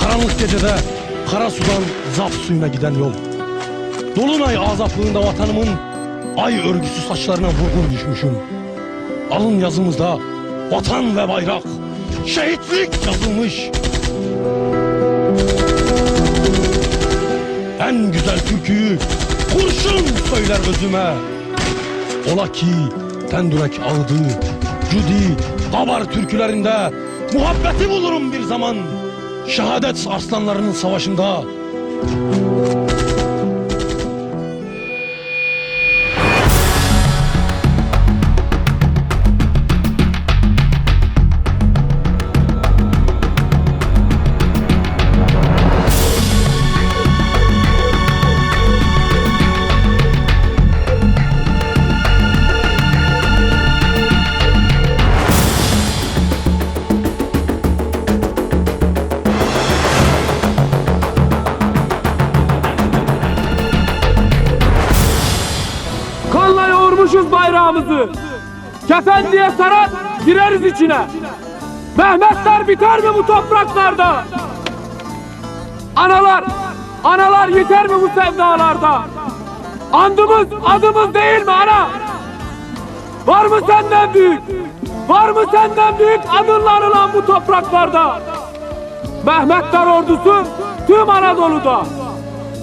Karanlık gecede kara sudan zaf suyuna giden yol. Dolunay azaplığında vatanımın ay örgüsü saçlarına vurgun düşmüşüm. Alın yazımızda vatan ve bayrak, şehitlik yazılmış. En güzel türküyü kurşun söyler özüme. Ola ki Tendürek ağıdı, Cudi, Dabar türkülerinde muhabbeti bulurum bir zaman. Şehadet arslanlarının savaşında diye sarar gireriz içine. Mehmetler biter mi bu topraklarda? Analar, analar yeter mi bu sevdalarda? Andımız adımız değil mi ana? Var mı senden büyük? Var mı senden büyük adınla anılan bu topraklarda? Mehmetler ordusu tüm Anadolu'da.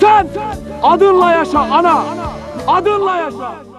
Sen adınla yaşa ana. Adınla yaşa.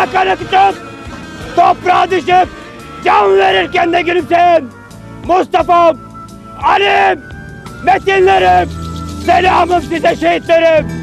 Damla damla kan akıtıp toprağa düşüp can verirken de gülümseyen Mustafa'm, Alim, Metinlerim, selamım size şehitlerim.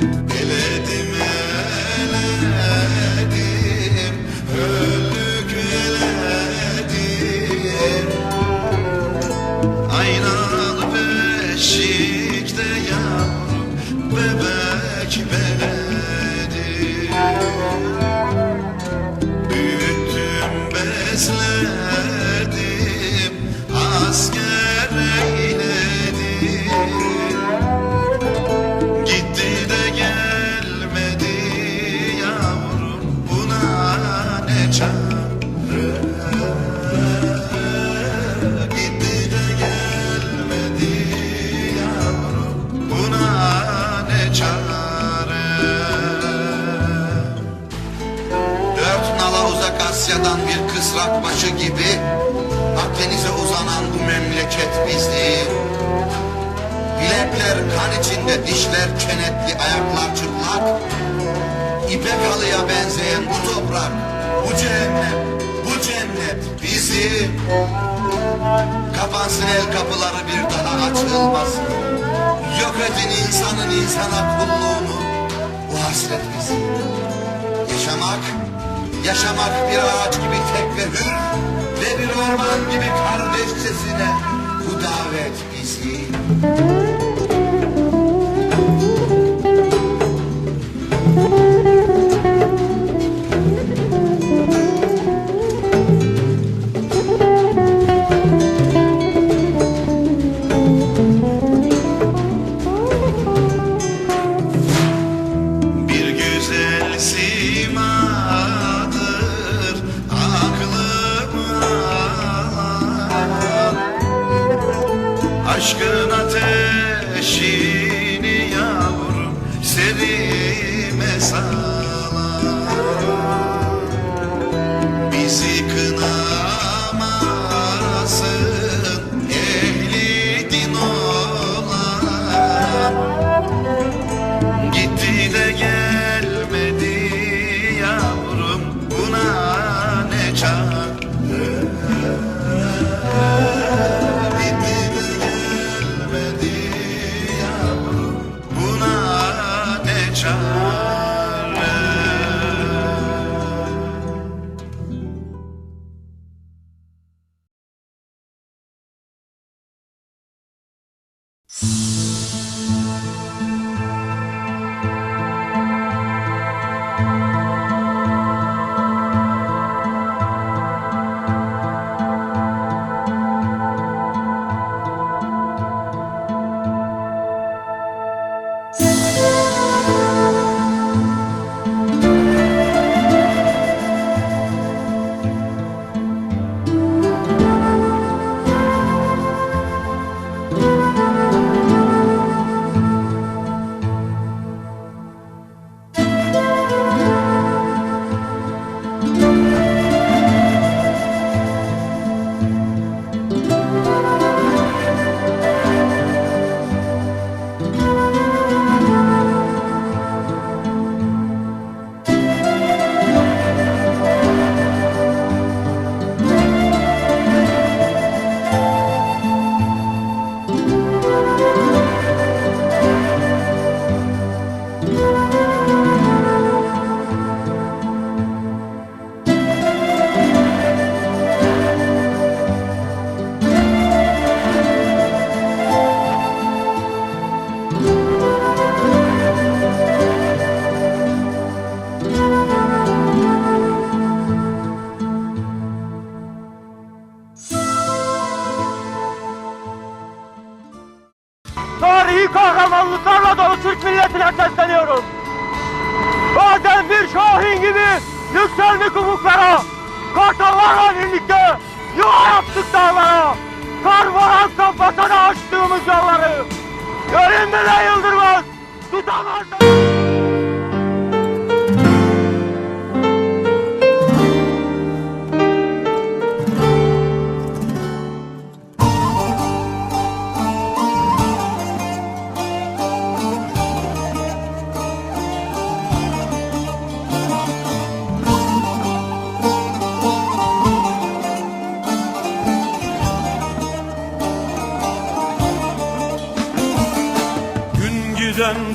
Uzak Asya'dan bir kısrak başı gibi Akdeniz'e uzanan bu memleket bizliği Bilekler kan içinde, dişler kenetli, ayaklar çıplak. İpek halıya benzeyen bu toprak, bu cehennem, bu cennet bizi. Kapansın el kapıları bir daha açılmasın. Yok edin insanın insana kulluğunu, bu hasret bizi. Yaşamak, yaşamak bir ağaç gibi tek ve hür ve bir orman gibi kardeşçesine bu davet bizi. Kartallarla birlikte. Yuva yaptık dağlara, karvaran kampasana açtığımız yolları, görünme de yıldırmaz, tutamaz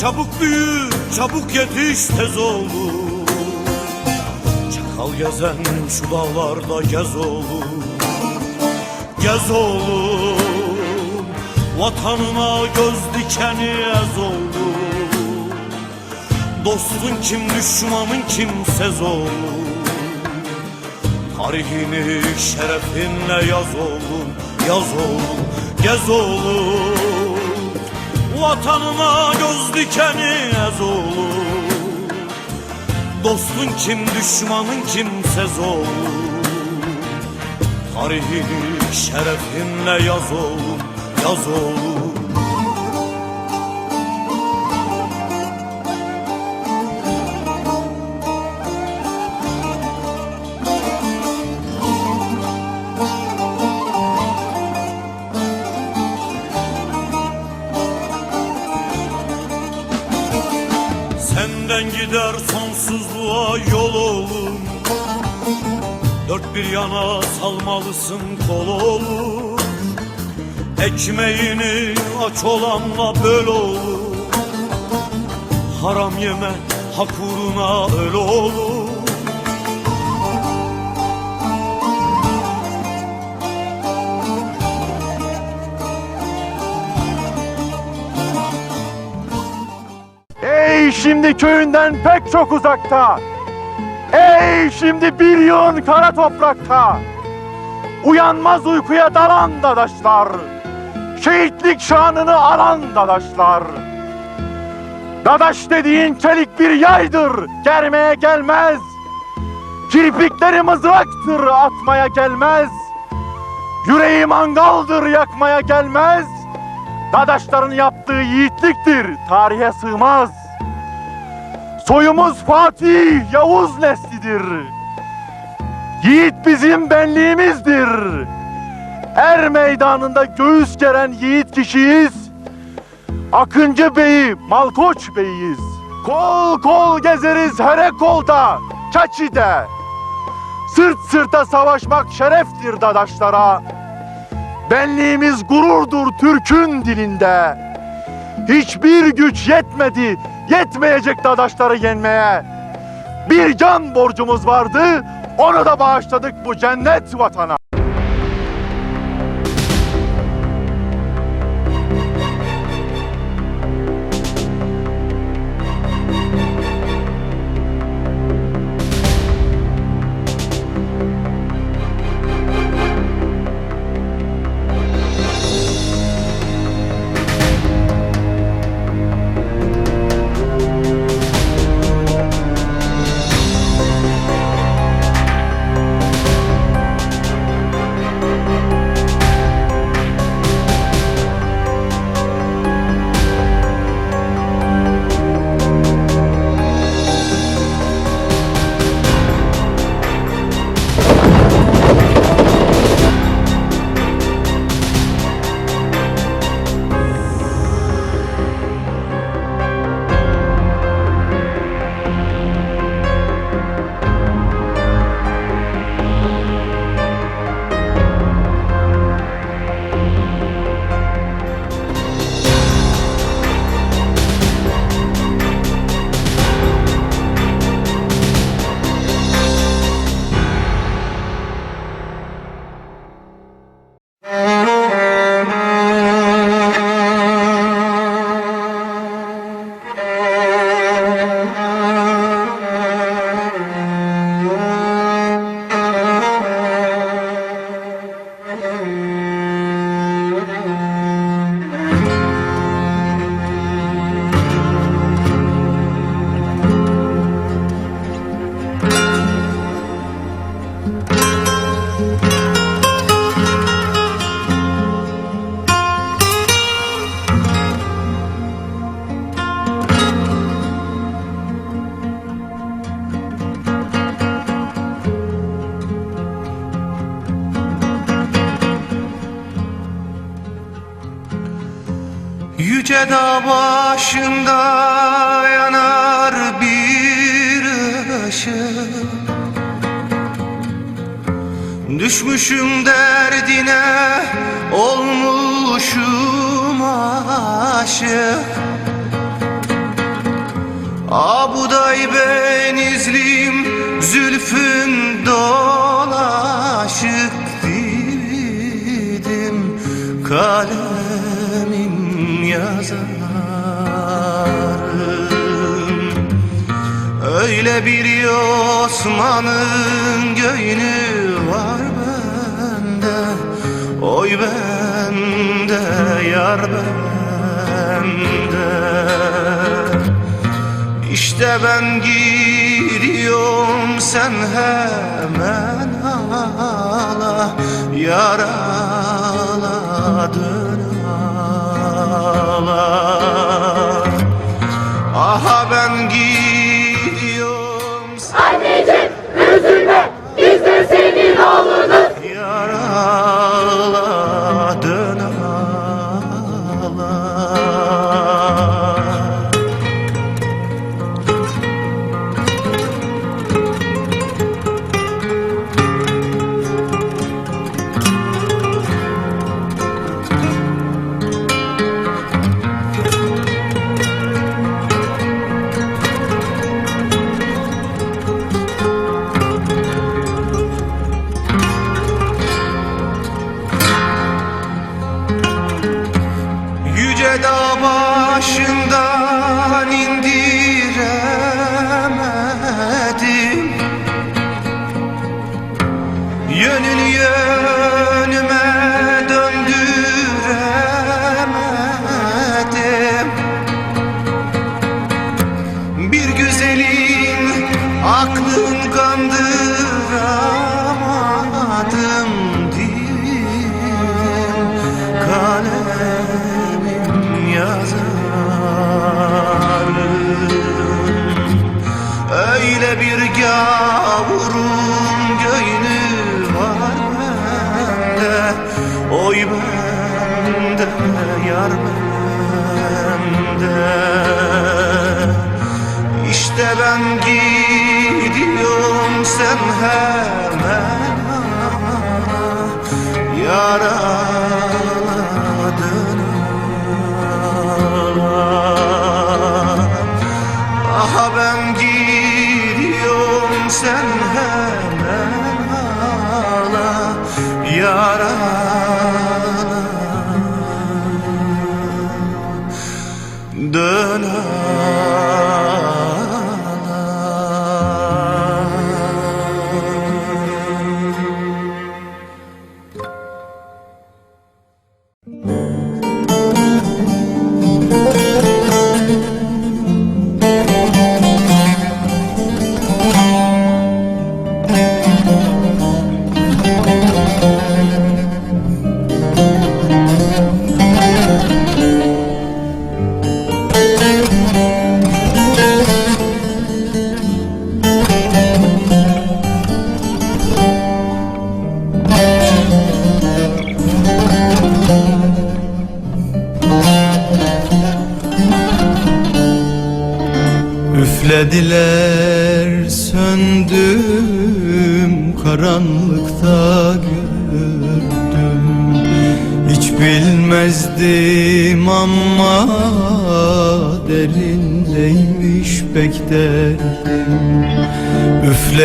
Çabuk büyü, çabuk yetiş tez oğlum Çakal gezen şu dağlarda gez oğlum Gez oğlum Vatanına göz dikeni ez oğlum Dostun kim düşmanın kim sez oğlum Tarihini şerefinle yaz oğlum Yaz oğlum, gez oğlum Vatanına göz dikeni ez oğlum Dostun kim düşmanın kimsez oğlum Tarihini şerefinle yaz oğlum Yaz oğlum salmalısın kol oğlum Ekmeğini aç olanla böl oğlum Haram yeme hak uğruna öl oğlum Ey şimdi köyünden pek çok uzakta. Ey şimdi bir yığın kara toprakta Uyanmaz uykuya dalan dadaşlar. Şehitlik şanını alan dadaşlar. Dadaş dediğin çelik bir yaydır Germeye gelmez. Kirpikleri mızraktır atmaya gelmez. Yüreği mangaldır yakmaya gelmez. Dadaşların yaptığı yiğitliktir, tarihe sığmaz. Soyumuz Fatih, Yavuz neslidir. Yiğit bizim benliğimizdir. Er meydanında göğüs geren yiğit kişiyiz. Akıncı Bey'i, Malkoç Bey'iyiz. Kol kol gezeriz her kolda, Çaçi'de. Sırt sırta savaşmak şereftir dadaşlara. Benliğimiz gururdur Türk'ün dilinde. Hiçbir güç yetmedi, yetmeyecek dadaşları yenmeye. Bir can borcumuz vardı, onu da bağışladık bu cennet vatana. Düşmüşüm derdine olmuşum aşık. Abuday benizlim zülfün dolaşık didim kalemim yazarım. Öyle bir Osman'ın göğünü Oy bende yar bende. İşte ben gidiyorum sen hemen ağla Yaraladın ağla. Aha ben gidiyorum Bir gavurun göğünü var bende. Oy bende yar bende. İşte ben gidiyorum sen hemen Yaraladın sen hemen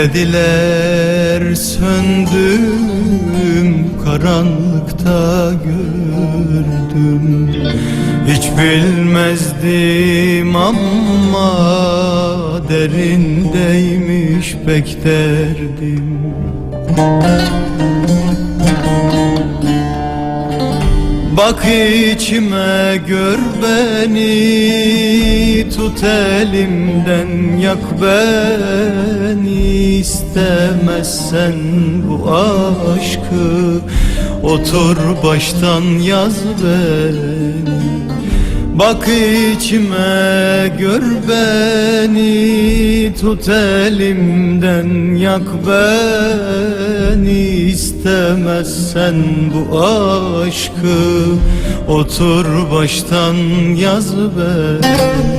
Üflediler söndüm karanlıkta gördüm. Hiç bilmezdim ama derindeymiş pek derdim. Bak içime gör beni Tut elimden yak beni İstemezsen bu aşkı. Otur baştan yaz beni Bak içime gör beni. Tut elimden yak beni İstemezsen bu aşkı. Otur baştan yaz beni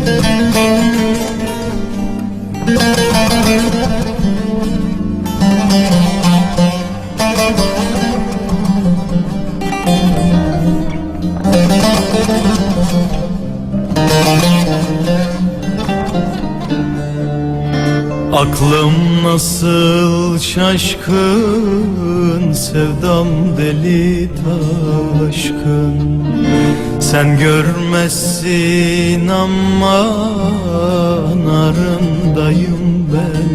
Aklım nasıl şaşkın Sevdam deli taşkın. Sen görmezsin ama Narındayım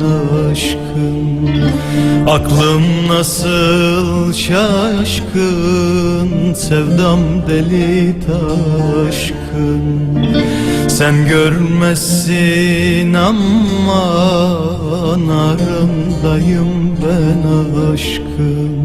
ben aşkın Aklım nasıl şaşkın Sevdam deli taşkın. Sen görmezsin ama narındayım ben aşkım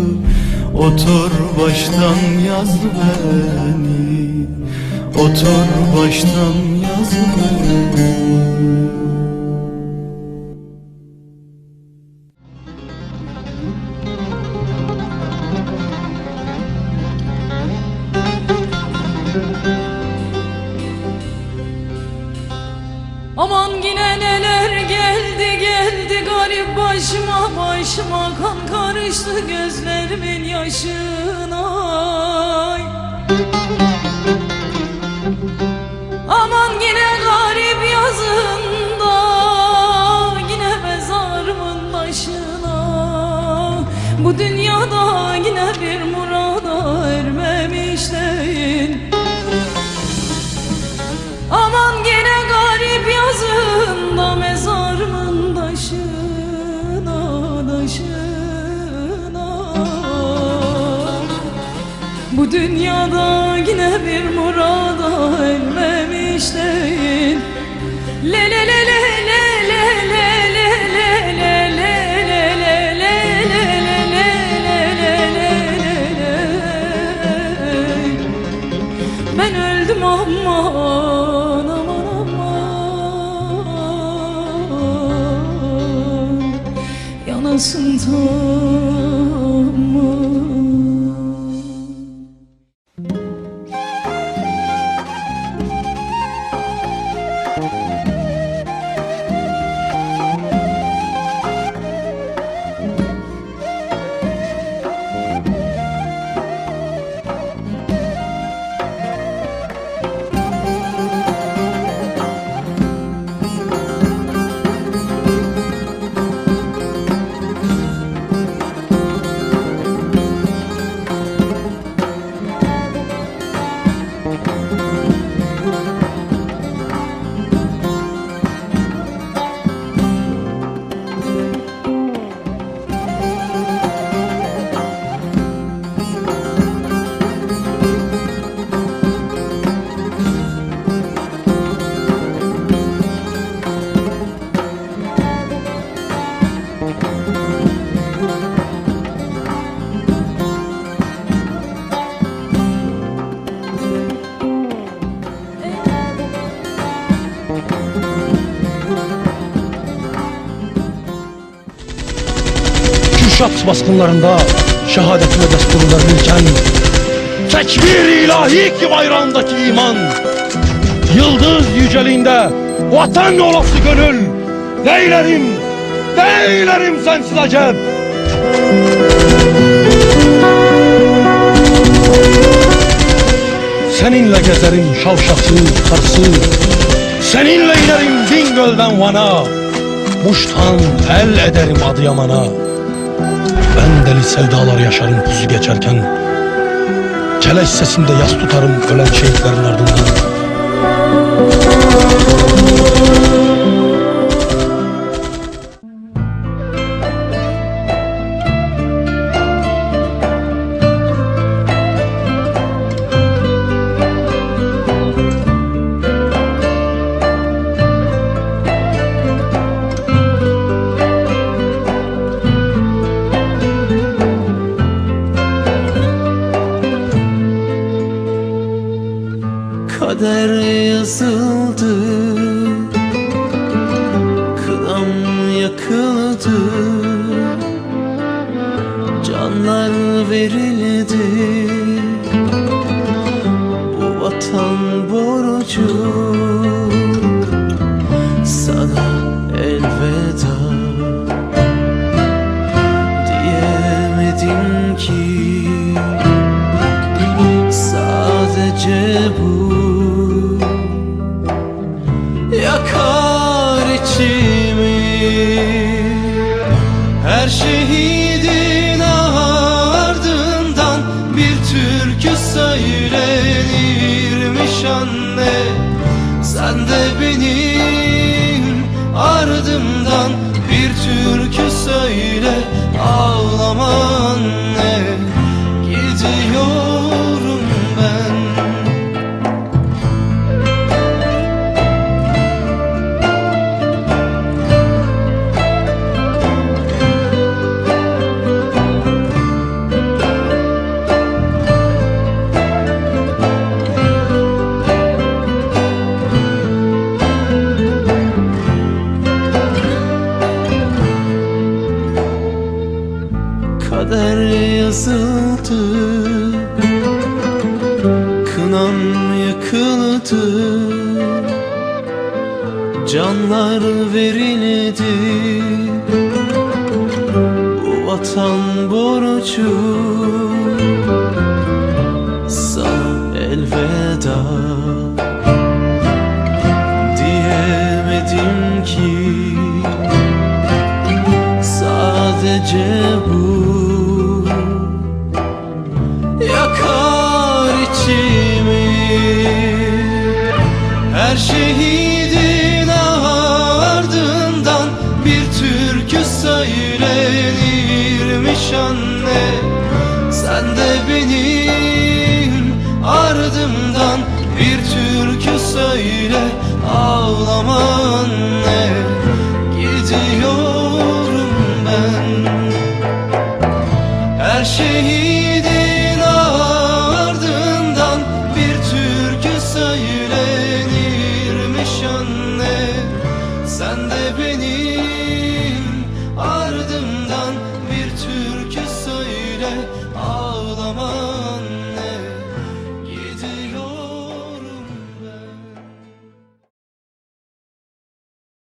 Otur baştan yaz beni. Otur baştan yaz beni. Aman yine neler geldi geldi garip başıma başıma kan karıştı gözlerimin yaşına. Aman yine dünyada yine bir Kürşat baskınlarında şehadetine destur verilirken Tekbir ilahi ki bayrağındaki iman Yıldız yüceliğinde vatan olası gönül Değilerim, değilerim sensiz acep Seninle gezerim şavşatı, karsı Seninle inerim Bingöl'den Van'a Muş'tan el ederim Adıyaman'a deli sevdalar yaşarım pusu geçerken. Keleş sesinde yas tutarım ölen şehitlerin ardından Canlar verildi. Bu vatan borcu. Sana elveda Diyemedim ki. Sadece bu şehidin ardından Bir türkü söylenirmiş anne. Sen de benim ardımdan Bir türkü söyle ağlama